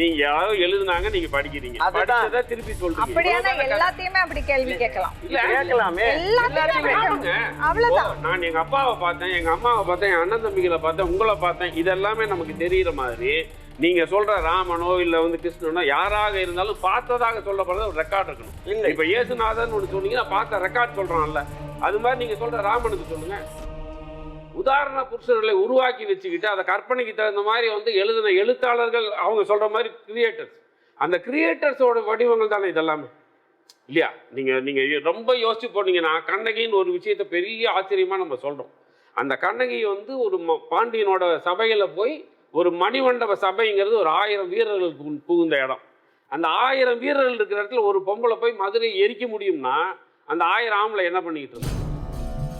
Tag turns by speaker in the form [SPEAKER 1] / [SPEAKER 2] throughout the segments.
[SPEAKER 1] நீங்க யாரோ எழுதுனாங்க நீங்க படிக்கிறீங்க. படிச்சதை திருப்பி சொல்றீங்க
[SPEAKER 2] அப்படியானா. எல்லாத்தையுமே அப்படி கேள்வி கேட்கலாம்
[SPEAKER 1] இல்ல,
[SPEAKER 3] கேட்கலாமே
[SPEAKER 2] எல்லாத்தையுமே. அவ்வளவுதான்
[SPEAKER 1] நான் எங்க அப்பாவை பார்த்தேன் எங்க அம்மாவை பார்த்தேன் என் அண்ணன் தம்பிகளை பார்த்தேன் உங்களை பார்த்தேன் இதெல்லாமே நமக்கு தெரியுற மாதிரி நீங்க சொல்ற ராமனோ இல்ல வந்து கிருஷ்ணனோ யாராக இருந்தாலும் பார்த்ததாக சொல்லப்படுறது ஒரு ரெக்கார்ட் இருக்கணும்
[SPEAKER 3] இல்லை.
[SPEAKER 1] இப்ப இயேசுநாதன் ஒன்று சொன்னீங்கன்னா பார்த்த ரெக்கார்ட் சொல்றான்ல அது மாதிரி நீங்க சொல்ற ராமனுக்கு சொல்லுங்க உதாரண புருஷர்களை உருவாக்கி வச்சுக்கிட்டு அதை கற்பனைக்கு தகுந்த மாதிரி வந்து எழுதின எழுத்தாளர்கள் அவங்க சொல்கிற மாதிரி கிரியேட்டர்ஸ் அந்த கிரியேட்டர்ஸோட வடிவங்கள் தானே இதெல்லாமே? இல்லையா? நீங்கள் நீங்கள் ரொம்ப யோசிச்சு போனீங்கன்னா கண்ணகின்னு ஒரு விஷயத்த பெரிய ஆச்சரியமாக நம்ம சொல்கிறோம் அந்த கண்ணகி வந்து ஒரு ம- பாண்டியனோட சபையில் போய் ஒரு மணிமண்டப சபைங்கிறது ஒரு ஆயிரம் வீரர்கள் புகு- புகுந்த இடம். அந்த ஆயிரம் வீரர்கள் இருக்கிற இடத்துல ஒரு பொம்பளை போய் மதுரையை எரிக்க முடியும்னா அந்த ஆயிரம் ஆம்பளை என்ன பண்ணிக்கிட்டு இருந்தோம்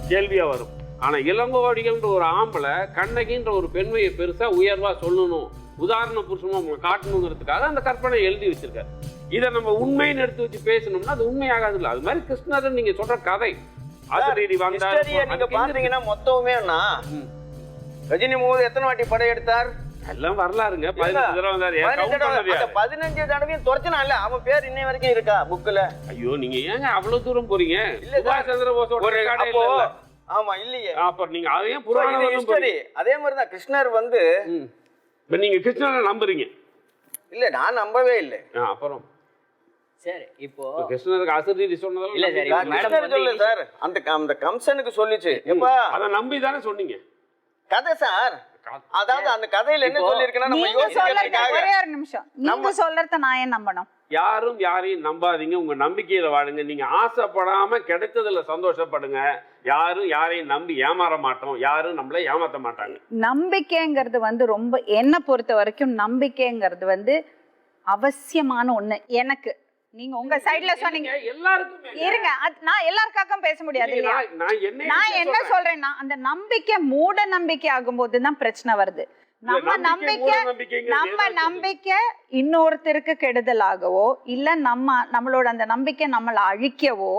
[SPEAKER 1] கேள்வியாக வரும். ஆனா இளங்கோவடிகள்ன்ற ஒரு ஆம்பளை கண்ணகின்ற ஒரு பெண்மையை பெருசா உயர்வா சொல்லணும் உதாரண புருஷமா அவங்க காட்டணுங்கிறதுக்காக அந்த கற்பனை எழுதி வச்சிருக்காரு. இதை நம்ம உண்மைன்னு எடுத்து வச்சு பேசணும்னா அது உண்மையாகாதுல்ல. அது மாதிரி கிருஷ்ணரன் நீங்க சொல்ற கதை. ஆசிரியர்
[SPEAKER 3] நீங்க பாத்தீங்கன்னா மொத்தமுமேனா. ரஜினி முகமது எத்தனை வாட்டி படையெடுத்தார்
[SPEAKER 1] எல்லாம் வரலாறுங்க. பதினஞ்சு
[SPEAKER 3] தடவையும் துரத்தினா இல்ல அவன் பேர் இன்னை வரைக்கும் இருக்கா புக்ல
[SPEAKER 1] ஐயோ நீங்க ஏங்க அவ்வளவு தூரம் போறீங்க?
[SPEAKER 3] இல்ல.
[SPEAKER 1] சுபாஷ் சந்திர போஸோட
[SPEAKER 3] ஆமா இல்லையே.
[SPEAKER 1] அப்ப நீங்க அதையும்
[SPEAKER 3] So,
[SPEAKER 1] புராண
[SPEAKER 3] இது history. அதே மாதிரிதான் கிருஷ்ணர் வந்து
[SPEAKER 1] இப்ப நீங்க கிருஷ்ணனை நம்புறீங்க.
[SPEAKER 3] இல்ல நான் நம்பவே இல்லை.
[SPEAKER 1] அப்புறம்?
[SPEAKER 4] சரி இப்போ
[SPEAKER 1] கிருஷ்ணருக்கு அசரீரி சொன்னதெல்லாம்
[SPEAKER 4] இல்ல, சரி, மேடம்
[SPEAKER 3] கிருஷ்ணர் சொல்லு சார். அந்த அந்த கம்சனுக்கு சொல்லிச்சு. எப்பா?
[SPEAKER 1] அதை நம்பி தானே சொன்னீங்க.
[SPEAKER 3] கதை சார். அதாவது அந்த கதையில என்ன சொல்லிருக்குன்னா நம்ம யோசிக்கிறதுக்காக
[SPEAKER 2] ஒரே ஒரு நிமிஷம். நீங்க சொல்றத நான் ஏன் நம்பணும்?
[SPEAKER 1] யாரும் யாரையும் நம்பாதீங்க. உங்க நம்பிக்கையில வாழுங்க. நீங்க ஆசைப்படாம கிடைத்ததுல சந்தோஷப்படுங்க. யாரும் யாரையும் நம்பி ஏமாற மாட்டோம். யாரும் நம்மள ஏமாத்த மாட்டாங்க.
[SPEAKER 2] நம்பிக்கைங்கிறது வந்து ரொம்ப என்னை பொறுத்த வரைக்கும் நம்பிக்கைங்கிறது வந்து அவசியமான ஒண்ணு. எனக்கு நீங்க உங்க சைடுல சொன்னீங்க.
[SPEAKER 1] எல்லாருக்குமே
[SPEAKER 2] இருங்க. நான் எல்லாருக்காகவும் பேச முடியாது இல்லையா?
[SPEAKER 1] நான் நான் என்ன
[SPEAKER 2] நான் என்ன சொல்றேன்னா அந்த நம்பிக்கை மூட நம்பிக்கை ஆகும்போது தான் பிரச்சனை வருது. நம்ம நம்பிக்கை நம்ம நம்பிக்கை இன்னொருத்தருக்கு கெடுதலாகவோ இல்ல நம்ம நம்மளோட அந்த நம்பிக்கை நம்மளை அழிக்கவோ